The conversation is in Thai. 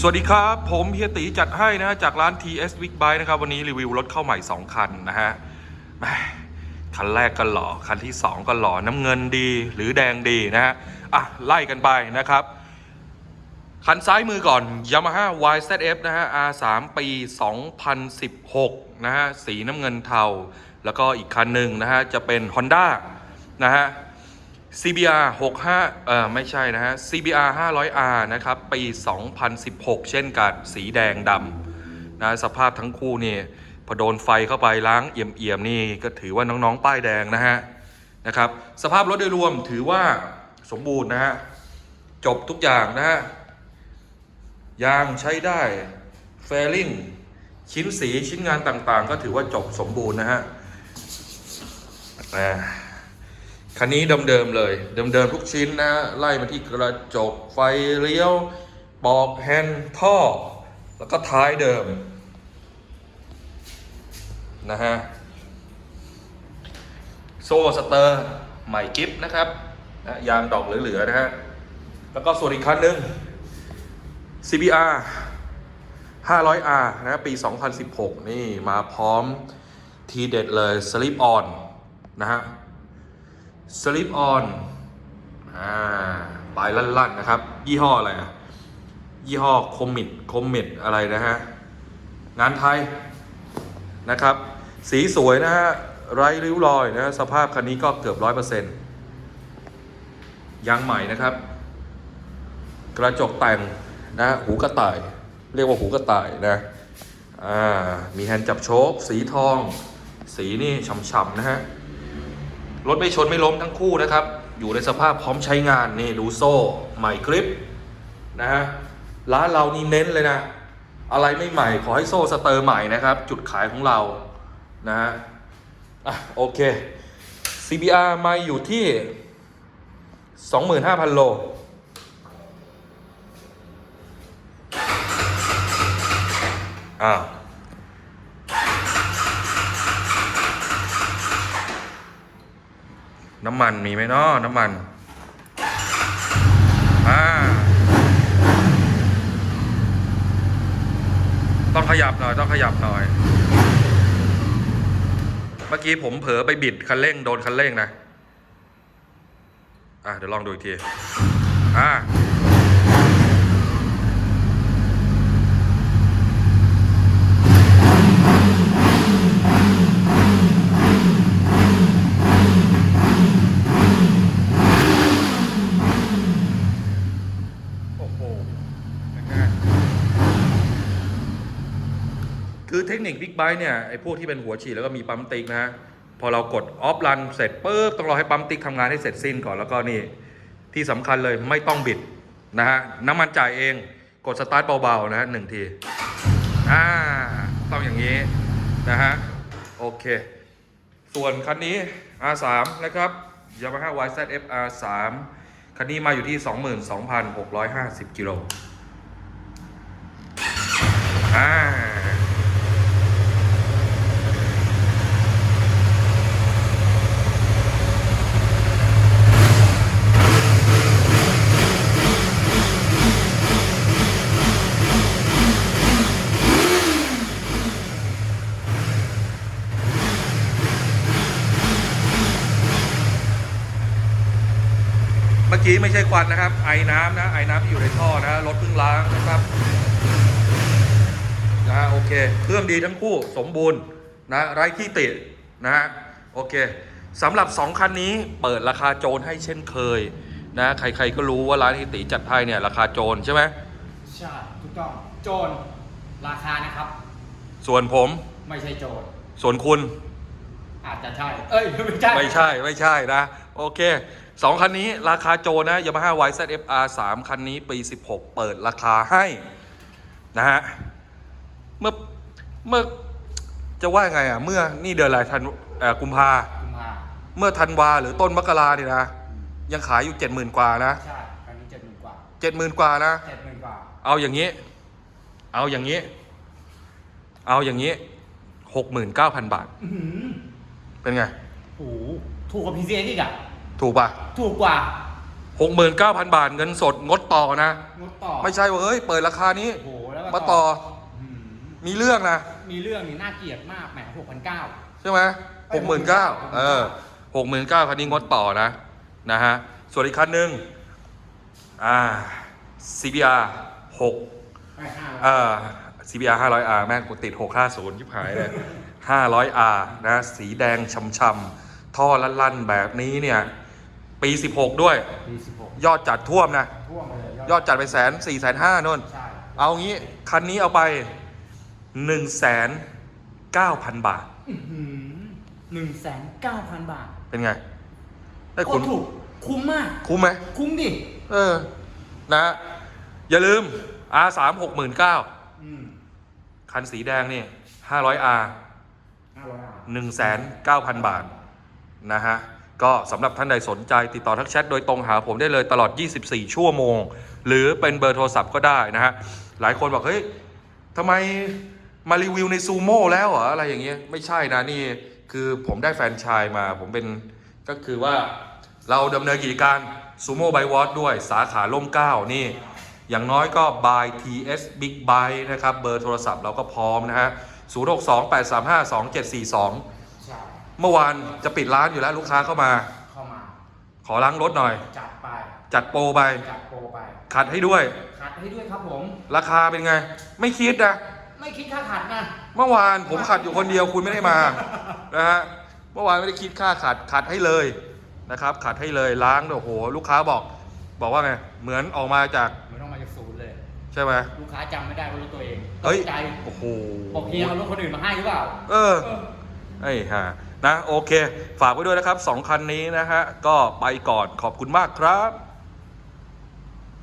สวัสดีครับ ผมเฮียตีจัดให้นะฮะจากร้าน TS Big Bike นะครับ วันนี้รีวิวรถเข้าใหม่ 2 คันนะฮะคันแรกก็หล่อ คันที่ 2 ก็หล่อน้ำเงินดีหรือแดงดีนะฮะอะไล่กันไปนะครับ คันซ้ายมือก่อน Yamaha YZF นะฮะ R3 ปี 2016 นะฮะ สีน้ำเงินเทา แล้วก็อีกคันหนึ่งนะฮะ จะเป็น Honda นะฮะ CBR 65เอ่อไม่ใช่นะฮะ CBR 500R นะครับ ปี 2016 เช่นกัน สีแดงดำนะสภาพทั้งคู่นี่พอโดนไฟเข้าไปล้างเอี่ยมๆนี่ก็ถือว่าน้องๆ ป้ายแดงนะฮะนะครับ สภาพรถโดยรวมถือว่าสมบูรณ์นะฮะ จบทุกอย่างนะฮะ ยางใช้ได้แฟลิ่งชิ้นสีชิ้นงานต่างๆ ก็ถือว่าจบสมบูรณ์นะฮะอ่า คันนี้เดิมๆเลย เดิมๆทุกชิ้นนะ ไล่มาที่กระจกไฟเลี้ยว ปอกแฮนด์ท่อ แล้วก็ท้ายเดิม นะฮะ โซ่สเตอร์ใหม่กิฟนะครับนะยางดอกเหลือๆนะฮะ แล้วก็ส่วนอีกคันหนึ่ง CBR 500R นะปี 2016 นี่มาพร้อมทีเด็ดเลย Slip On นะฮะ Slip On อ่าปลายลั่นๆนะครับ ยี่ห้ออะไรอะยี่ห้อคอมมิดคอมมิดอะไรนะฮะ งานไทยนะครับ สีสวยนะฮะ ไร้ริ้วรอยนะสภาพคันนี้ก็เกือบร้อยเปอร์เซ็นต์ยางใหม่นะครับ กระจกแต่งนะหูกระต่าย เรียกว่าหูกระต่ายนะอ่ามีแฮนด์จับโชค สีทอง สีนี่ฉ่ำๆนะฮะ รถไม่ชนไม่ล้มทั้งคู่นะครับ อยู่ในสภาพพร้อมใช้งานนี่ดูโซ่ใหม่กริปนะฮะร้านเรานี่เน้นเลยนะ อะไรไม่ใหม่ขอให้โซ่สเตอร์ใหม่นะครับ จุดขายของเรานะฮะอะโอเค CBR มาอยู่ที่ 25,000 โลอ้าว น้ำมันมีไหมเนาะน้ำมันอ่าต้องขยับหน่อยต้องขยับหน่อย เมื่อกี้ผมเผลอไปบิดคันเร่งโดนคันเร่งนะ อะเดี๋ยวลองดูอีกที อ่า โอ้โหเป็นไง คือเทคนิคบิ๊กไบค์เนี่ยไอ้พวกที่เป็นหัวฉีดแล้วก็มีปั๊มติ๊กนะฮะพอเรากดออฟรันเสร็จปุ๊บต้องรอให้ปั๊มติ๊กทำงานให้เสร็จสิ้นก่อนแล้วก็นี่ที่สำคัญเลยไม่ต้องบิดนะฮะน้ำมันจ่ายเองกดสตาร์ทเบาๆนะฮะหนึ่งทีอ่าต้องอย่างนี้นะฮะโอเค ส่วนคันนี้ R3 นะครับ Yamaha YZF R3 คันนี้มาอยู่ที่ 22,650 กิโลอ่า เมื่อกี้ไม่ใช่ควันนะครับ ไอน้ำนะไอน้ำที่อยู่ในท่อนะรถเพิ่งล้างนะครับนะฮะโอเค เครื่องดีทั้งคู่สมบูรณ์นะไร้ที่ตินะฮะโอเคสำหรับ 2 คันนี้เปิดราคาโจรให้เช่นเคยนะใครๆก็รู้ว่าร้านฮิติจัดให้เนี่ยราคาโจรใช่ไหมใช่ถูกต้องโจรราคานะครับ ส่วนผมไม่ใช่โจรส่วนคุณอาจจะใช่ เอ้ย ไม่ใช่ ไม่ใช่ ไม่ใช่นะ โอเค สองคันนี้ราคาโจรนะ Yamaha YZF R3 คันนี้ปี 16 เปิดราคาให้นะฮะเมื่อเมื่อจะว่าไงอะ เมื่อนี่เดือนอะไรธันเอ่อกุมภากุมภาเมื่อธันวาหรือต้นมกราเนี่ยนะ ยังขายอยู่เจ็ดหมื่นกว่านะ ใช่คันนี้เจ็ดหมื่นกว่าเจ็ดหมื่นกว่านะ เจ็ดหมื่นกว่าเอาอย่างนี้ เอาอย่างนี้ เอาอย่างนี้หกหมื่นเก้าพันบาท อื้อหือเป็นไง โอ้โหถูกกว่า PCX อีกอะ ถูกป่ะถูกกว่า หกหมื่นเก้าพันบาทเงินสดงดต่อนะ งดต่อไม่ใช่ว่าเฮ้ยเปิดราคานี้ โอ้โหแล้วก็มาต่ออืมมีเรื่องนะ มีเรื่องนี่น่าเกลียดมากแหมหกพันเก้า ใช่ไหมเอ้หยกหมื่นเก้า69,000 เออหกหมื่นเก้าคันนี้งดต่อนะ นะฮะ ส่วนอีกคันหนึ่งอ่า CBR หกไม่ห้าเอ่อ CBR 500R แม่งกูติด 650ยิบหายเลย 500R นะ สีแดงช่ำๆท่อลั่นๆแบบนี้เนี่ย ปี 16 ด้วย ปีสิบหกยอดจัดท่วมนะ ท่วมไปเลยยอดจัดไปแสนสี่แสนห้านู่น ใช่เอางี้ คันนี้เอาไป1นึ่งแสนเก้าพันบาท หนึ่งแสนเก้าพันบาทเป็นไง ได้โคคุตณรถูก คุ้มมาก คุ้มไหม คุ้มดิ เออ นะ อย่าลืม R3 69,000อืมคันสีแดงนี่ 500R ห้าร้อยบาท 1,900,000บาท นะฮะ ก็สำหรับท่านใดสนใจติดต่อทักแชทโดยตรงหาผมได้เลยตลอด 24 ชั่วโมง หรือเป็นเบอร์โทรศัพท์ก็ได้นะฮะ หลายคนบอกเฮ้ยทำไมมารีวิวในซูโม่แล้วเหรออะไรอย่างเงี้ยไม่ใช่นะนี่คือผมได้แฟนชายมา ผมเป็นก็คือว่าเราดำเนินกิจการซูโม่ไบวอตด้วยสาขาล่มเก้านี่ อย่างน้อยก็ by TS Big Bike นะครับ เบอร์โทรศัพท์เราก็พร้อมนะฮะ 062 835 2742 เมื่อวานจะปิดร้านอยู่แล้วลูกค้าเข้ามา เข้ามา ขอล้างรถหน่อย จัดไป จัดโปรไป จัดโปรไป ขัดให้ด้วย ขัดให้ด้วยครับผม ราคาเป็นไง ไม่คิดนะ ไม่คิดค่าขัดนะ เมื่อวานผมขัดอยู่คนเดียวคุณไม่ได้มา นะฮะ เมื่อวานไม่ได้คิดค่าขัด ขัดให้เลยนะครับ ขัดให้เลยล้างโอ้โห ลูกค้าบอก บอกว่าไง เหมือนออกมาจาก เหมือนออกมาจากศูนย์เลย ใช่ไหมลูกค้าจำไม่ได้ว่ารถตัวเองตเฮ้ยกใจ โอ้โห บอกเฮียเอารถคนอื่นมาให้หรือเปล่า เออ ไอ้ห่า นะโอเค ฝากไว้ด้วยนะครับสองคันนี้นะฮะ ก็ไปก่อนขอบคุณมากครับ